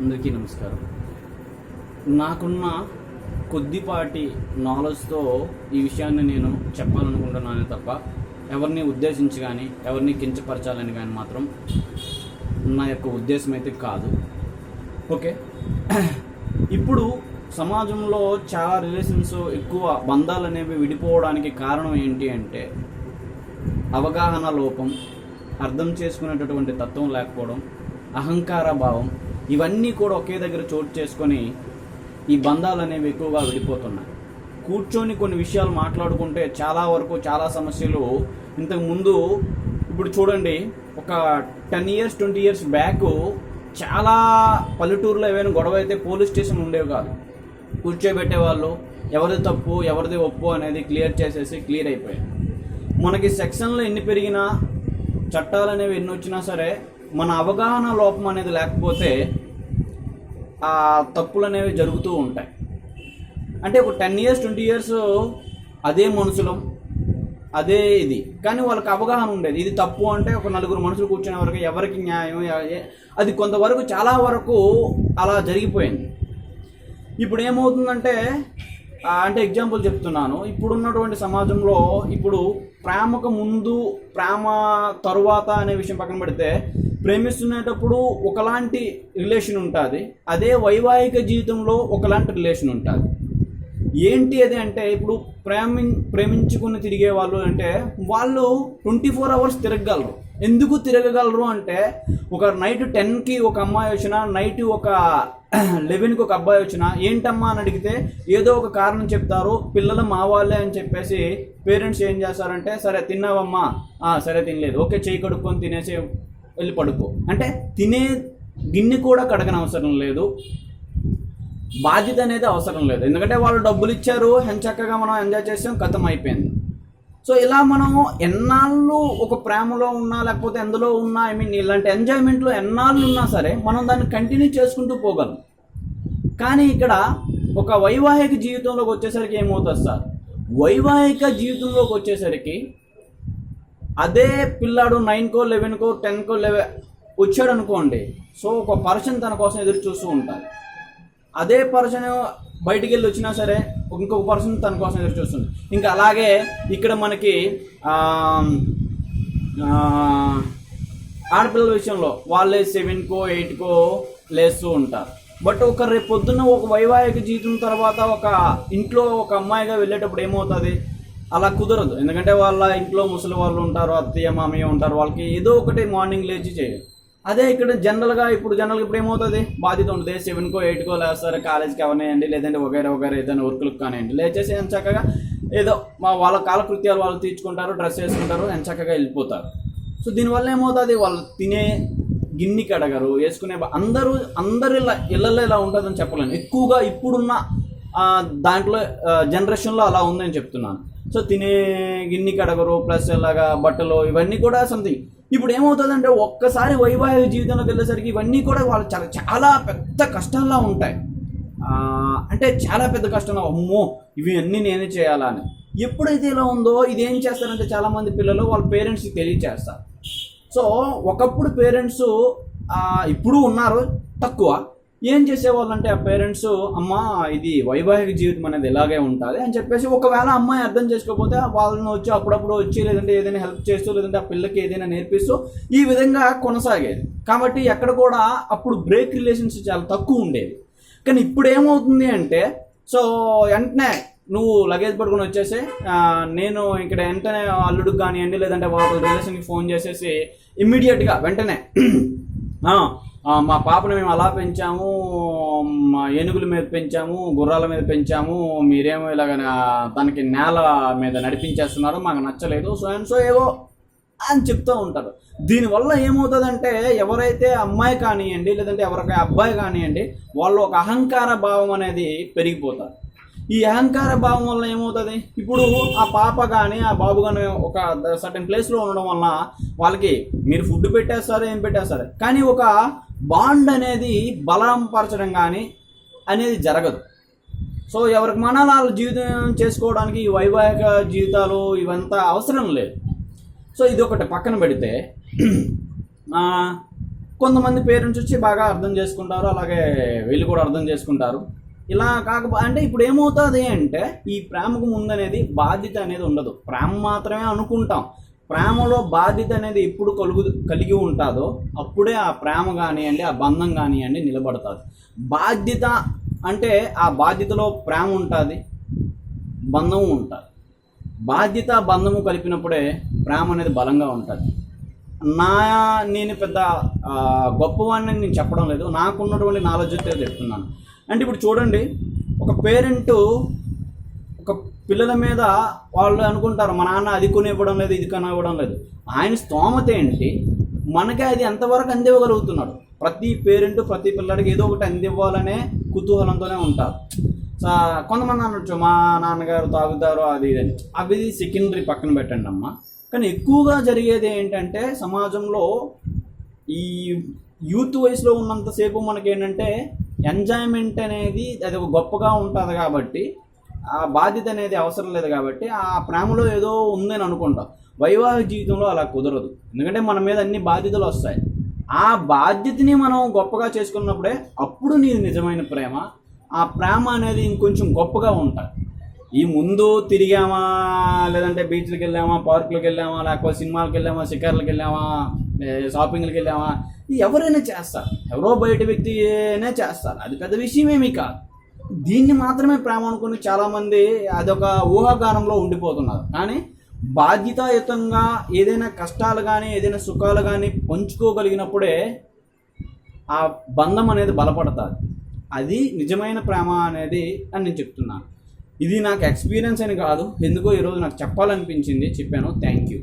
అందరికీ నమస్కారం. నాకున్న కొద్దిపాటి నాలెడ్జ్తో ఈ విషయాన్ని నేను చెప్పాలనుకుంటున్నాను తప్ప ఎవరిని ఉద్దేశించి కానీ ఎవరిని కించపరచాలని కానీ మాత్రం నా యొక్క ఉద్దేశం అయితే కాదు. ఓకే? ఇప్పుడు సమాజంలో చాలా రిలేషన్స్ ఎక్కువ బంధాలు అనేవి విడిపోవడానికి కారణం ఏంటి అంటే అవగాహన లోపం అర్థం చేసుకునేటటువంటి తత్వం లేకపోవడం అహంకార భావం ఇవన్నీ కూడా ఒకే దగ్గర చోటు చేసుకొని ఈ బంధాలు అనేవి ఎక్కువగా విడిపోతున్నాయి. కూర్చొని కొన్ని విషయాలు మాట్లాడుకుంటే చాలా వరకు చాలా సమస్యలు ఇంతకు ముందు ఇప్పుడు చూడండి ఒక ten years twenty years back చాలా పల్లెటూరులో ఏవైనా గొడవ అయితే పోలీస్ స్టేషన్ ఉండేవి కాదు. కూర్చోబెట్టేవాళ్ళు ఎవరిది తప్పు ఎవరిది ఒప్పు అనేది క్లియర్ చేసేసి క్లియర్ అయిపోయాయి. మనకి సెక్షన్లు ఎన్ని పెరిగినా చట్టాలు అనేవి ఎన్ని వచ్చినా సరే మన అవగాహన లోపం అనేది లేకపోతే ఆ తప్పులు అనేవి జరుగుతూ ఉంటాయి. అంటే ఒక టెన్ ఇయర్స్ ట్వంటీ ఇయర్స్ అదే మనుషులం అదే ఇది. కానీ వాళ్ళకి అవగాహన ఉండేది. ఇది తప్పు అంటే ఒక నలుగురు మనుషులు కూర్చునే వరకు ఎవరికి న్యాయం అది కొంతవరకు చాలా వరకు అలా జరిగిపోయింది. ఇప్పుడు ఏమవుతుందంటే అంటే ఎగ్జాంపుల్ చెప్తున్నాను. ఇప్పుడున్నటువంటి సమాజంలో ఇప్పుడు ప్రేమకు ముందు ప్రేమ తరువాత అనే విషయం పక్కన పెడితే ప్రేమిస్తునేటప్పుడు ఒకలాంటి రిలేషన్ ఉంటుంది అదే వైవాహిక జీవితంలో ఒకలాంటి రిలేషన్ ఉంటుంది. ఏంటి అది అంటే ఇప్పుడు ప్రేమి ప్రేమించుకుని తిరిగే వాళ్ళు అంటే వాళ్ళు ట్వంటీ ఫోర్ అవర్స్ తిరగగలరు. ఎందుకు తిరగగలరు అంటే ఒక నైట్ టెన్కి ఒక అమ్మాయి వచ్చిన నైట్ ఒక లెవెన్కి ఒక అబ్బాయి వచ్చిన ఏంటమ్మా అని అడిగితే ఏదో ఒక కారణం చెప్తారు పిల్లలు మా వాళ్ళే అని చెప్పేసి పేరెంట్స్ ఏం చేస్తారంటే సరే తిన్నావమ్మా. సరే తినలేదు. ఓకే చేయి కడుక్కొని తినేసి వెళ్ళి పడుకో. అంటే తినే గిన్నె కూడా కడగని అవసరం లేదు. బాధ్యత అనేది అవసరం లేదు. ఎందుకంటే వాళ్ళు డబ్బులు ఇచ్చారు చక్కగా మనం ఎంజాయ్ చేసాం కథం అయిపోయింది. సో ఇలా మనం ఎన్నాళ్ళు ఒక ప్రేమలో ఉన్నా లేకపోతే ఎందులో ఉన్నా ఐ మీన్ ఇలాంటి ఎంజాయ్మెంట్లో ఎన్నాళ్ళు ఉన్నా సరే మనం దాన్ని కంటిన్యూ చేసుకుంటూ పోగలం. కానీ ఇక్కడ ఒక వైవాహిక జీవితంలోకి వచ్చేసరికి ఏమవుతుంది సార్? వైవాహిక జీవితంలోకి వచ్చేసరికి అదే పిల్లాడు నైన్కో లెవెన్కో టెన్కో లెవెన్ వచ్చాడు అనుకోండి సో ఒక పర్సన్ తన కోసం ఎదురు చూస్తూ ఉంటారు అదే పర్సన్ బయటికి వెళ్ళి వచ్చినా సరే ఇంకొక పర్సన్ తన కోసం ఎదురు చూస్తుంది. ఇంకా అలాగే ఇక్కడ మనకి ఆడపిల్లల విషయంలో వాళ్ళే సెవెన్కో ఎయిట్కో లేస్తూ ఉంటారు. బట్ ఒక రేపు పొద్దున్న ఒక వైవాహిక జీవితం తర్వాత ఒక ఇంట్లో ఒక అమ్మాయిగా వెళ్ళేటప్పుడు ఏమవుతుంది? అలా కుదరదు. ఎందుకంటే వాళ్ళ ఇంట్లో ముసలి వాళ్ళు ఉంటారు అత్తయ్య మామయ్య ఉంటారు వాళ్ళకి ఏదో ఒకటి మార్నింగ్ లేచి చేయాలి. అదే ఇక్కడ జనరల్గా ఇప్పుడు జనరల్గా ఇప్పుడు ఏమవుతుంది? బాధ్యత ఉంటుంది. సెవెన్కో ఎయిట్కో లేస్తారు? కాలేజ్కి అవనేయండి లేదంటే వగైరా వగైరా ఏదైనా వర్కులకు కానివ్వండి. లేచేసి ఎంత చక్కగా ఏదో మా వాళ్ళ కాలకృత్యాలు వాళ్ళు తీర్చుకుంటారు డ్రెస్ వేసుకుంటారు ఎంత చక్కగా వెళ్ళిపోతారు. సో దీనివల్ల ఏమవుతుంది? వాళ్ళు తినే గిన్ని కడగరు వేసుకునే అందరూ అందరు ఇలా ఇళ్ళల్లో ఇలా ఉంటుందని చెప్పలేను. ఎక్కువగా ఇప్పుడున్న దాంట్లో జనరేషన్లో అలా ఉందని చెప్తున్నాను. సో తినే గిన్ని కడగరు ప్లస్ ఇలాగా బట్టలు ఇవన్నీ కూడా సంథింగ్ ఇప్పుడు ఏమవుతుందంటే ఒక్కసారి వైవాహిక జీవితంలోకి వెళ్ళేసరికి ఇవన్నీ కూడా వాళ్ళు చాలా చాలా పెద్ద కష్టంలా ఉంటాయి. అంటే చాలా పెద్ద కష్టం అమ్మో ఇవి అన్నీ నేనే చేయాలని ఎప్పుడైతే ఇలా ఉందో ఇది ఏం చేస్తారంటే చాలామంది పిల్లలు వాళ్ళ పేరెంట్స్కి తెలియచేస్తారు. సో ఒకప్పుడు పేరెంట్స్ ఇప్పుడు ఉన్నారు తక్కువ. ఏం చేసేవాళ్ళంటే ఆ పేరెంట్స్ అమ్మా ఇది వైవాహిక జీవితం అనేది ఇలాగే ఉంటుంది అని చెప్పేసి ఒకవేళ అమ్మాయి అర్థం చేసుకోకపోతే వాళ్ళని వచ్చి అప్పుడప్పుడు వచ్చి లేదంటే ఏదైనా హెల్ప్ చేస్తూ లేదంటే ఆ పిల్లకి ఏదైనా నేర్పిస్తూ ఈ విధంగా కొనసాగేది. కాబట్టి ఎక్కడ కూడా అప్పుడు బ్రేక్ రిలేషన్స్ చాలా తక్కువ ఉండేవి. కానీ ఇప్పుడు ఏమవుతుంది అంటే సో వెంటనే నువ్వు లగేజ్ పట్టుకొని వచ్చేసి నేను ఇక్కడ వెంటనే అల్లుడికి కానివ్వండి లేదంటే వాళ్ళ రిలేషన్కి ఫోన్ చేసేసి ఇమ్మీడియట్గా వెంటనే మా పాపను మేము అలా పెంచాము మా ఏనుగుల మీద పెంచాము గుర్రాల మీద పెంచాము మీరేమో ఇలాగ తనకి నేల మీద నడిపించేస్తున్నారు మాకు నచ్చలేదు సో అండ్ సో ఏవో అని చెప్తూ ఉంటారు. దీనివల్ల ఏమవుతుందంటే ఎవరైతే అమ్మాయి కానివ్వండి లేదంటే ఎవరికైనా అబ్బాయి కానివ్వండి వాళ్ళు ఒక అహంకార భావం అనేది పెరిగిపోతారు. ఈ అహంకార భావం వల్ల ఏమవుతుంది? ఇప్పుడు ఆ పాప కానీ ఆ బాబు కానీ ఒక సర్టన్ ప్లేస్లో ఉండడం వల్ల వాళ్ళకి మీరు ఫుడ్ పెట్టేస్తారు ఏం పెట్టేస్తారు? కానీ ఒక బాండ్ అనేది బలంపరచడం కానీ అనేది జరగదు. సో ఎవరికి మనాలు వాళ్ళ జీవితం చేసుకోవడానికి ఈ వైవాహిక జీవితాలు ఇవంతా అవసరం లేదు. సో ఇది ఒకటి పక్కన పెడితే కొంతమంది పేరెంట్స్ వచ్చి బాగా అర్థం చేసుకుంటారు అలాగే వీళ్ళు కూడా అర్థం చేసుకుంటారు. ఇలా కాకపో అంటే ఇప్పుడు ఏమవుతుంది అంటే ఈ ప్రేమకు ముందనేది బాధ్యత అనేది ఉండదు. ప్రేమ మాత్రమే అనుకుంటాం. ప్రేమలో బాధ్యత అనేది ఎప్పుడు కలుగు కలిగి ఉంటుందో అప్పుడే ఆ ప్రేమ కానివ్వండి ఆ బంధం కానివ్వండి నిలబడుతుంది. బాధ్యత అంటే ఆ బాధ్యతలో ప్రేమ ఉంటుంది బంధము ఉంటుంది. బాధ్యత బంధము కలిపినప్పుడే ప్రేమ అనేది బలంగా ఉంటుంది. నా నేను పెద్ద గొప్పవాడిని నేను చెప్పడం లేదు. నాకున్నటువంటి నాలెడ్జ్ చెప్తున్నాను. అంటే ఇప్పుడు చూడండి ఒక పేరెంట్ ఒక పిల్లల మీద వాళ్ళు అనుకుంటారు మా నాన్న అది కొనివ్వడం లేదు ఇది కొనివ్వడం లేదు. ఆయన స్తోమత ఏంటి? మనకే అది ఎంతవరకు అందివ్వగలుగుతున్నాడు? ప్రతి పేరెంట్ ప్రతి పిల్లడికి ఏదో ఒకటి అందివ్వాలనే కుతూహలంతోనే ఉంటారు. సో కొంతమంది అనొచ్చు మా నాన్నగారు తాగుతారు అది ఇది అని. అవి సెకండరీ పక్కన పెట్టండి అమ్మ. కానీ ఎక్కువగా జరిగేది ఏంటంటే సమాజంలో ఈ యూత్ వయసులో ఉన్నంతసేపు మనకి ఏంటంటే ఎంజాయ్మెంట్ అనేది అది ఒక గొప్పగా ఉంటుంది కాబట్టి ఆ బాధ్యత అనేది అవసరం లేదు కాబట్టి ఆ ప్రేమలో ఏదో ఉందని అనుకుంటాం. వైవాహిక జీవితంలో అలా కుదరదు. ఎందుకంటే మన మీద అన్ని బాధ్యతలు వస్తాయి. ఆ బాధ్యతని మనం గొప్పగా చేసుకున్నప్పుడే అప్పుడు నీది నిజమైన ప్రేమ ఆ ప్రేమ అనేది ఇంకొంచెం గొప్పగా ఉంటుంది ఈ ముందు తిరిగామా లేదంటే బీచ్లకు వెళ్ళామా పార్కులకు వెళ్ళామా లేకపోతే సినిమాలకు వెళ్ళామా షికార్లకు వెళ్ళామా షాపింగ్లకు వెళ్ళామా ఎవరైనా చేస్తారు. ఎవరో బయట వ్యక్తినే చేస్తారు. అది పెద్ద విషయమేమీ కాదు. దీన్ని మాత్రమే ప్రేమ అనుకుని చాలామంది అదొక ఊహాగానంలో ఉండిపోతున్నారు. కానీ బాధ్యతాయుతంగా ఏదైనా కష్టాలు కానీ ఏదైనా సుఖాలు కానీ పంచుకోగలిగినప్పుడే ఆ బంధం అనేది బలపడుతుంది. అది నిజమైన ప్రేమ అనేది అని నేను చెప్తున్నాను. ఇది నాకు ఎక్స్పీరియన్స్ అని కాదు. ఎందుకో ఈరోజు నాకు చెప్పాలనిపించింది. చెప్పాను. Thank you.